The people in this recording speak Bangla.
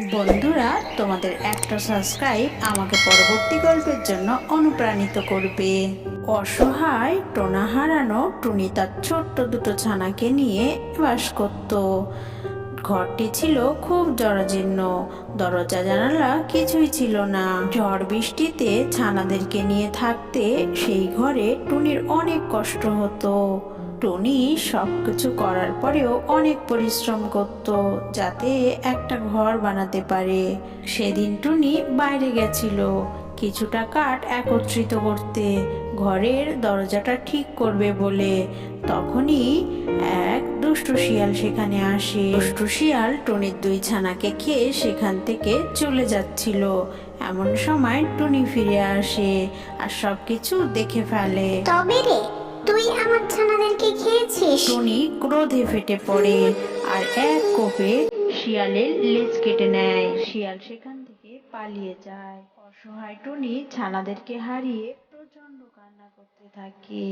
বন্ধুরা, তোমাদের একটা সাবস্ক্রাইব আমাকে পরবর্তী গল্পের জন্য অনুপ্রাণিত করবে। অসহায়, টোনা হারানো টুনি তার ছোট্ট দুটো ছানাকে নিয়ে বাস করত। ঘরটি ছিল খুব জরাজীর্ণ, দরজা, জানালা কিছুই ছিল না। ঝড় বৃষ্টিতে ছানাদেরকে নিয়ে থাকতে সেই ঘরে টুনির অনেক কষ্ট হতো। টুনি সব কিছু করার পরেও অনেক পরিশ্রম করত যাতে একটা ঘর বানাতে পারে। সেদিন টুনি বাইরে গেছিল কিছুটা কাঠ একত্রিত করতে। ঘরের দরজাটা ঠিক করবে বলে। তখনই এক দুষ্টু শিয়াল সেখানে আসে। দুষ্টু শিয়াল টুনির দুই ছানাকে খেয়ে সেখান থেকে চলে যাচ্ছিল। এমন সময় টুনি ফিরে আসে আর সবকিছু দেখে ফেলে। তবে রে তুই আমার ছানাদেরকে খেয়েছিস? টুনি ক্রোধে ফেটে পড়ে আর এক কোপে শিয়ালের লেজ কেটে নেয়। শিয়াল সেখান থেকে পালিয়ে যায়। অসহায় টুনি ছানাদেরকে হারিয়ে প্রচণ্ড কান্না করতে থাকে।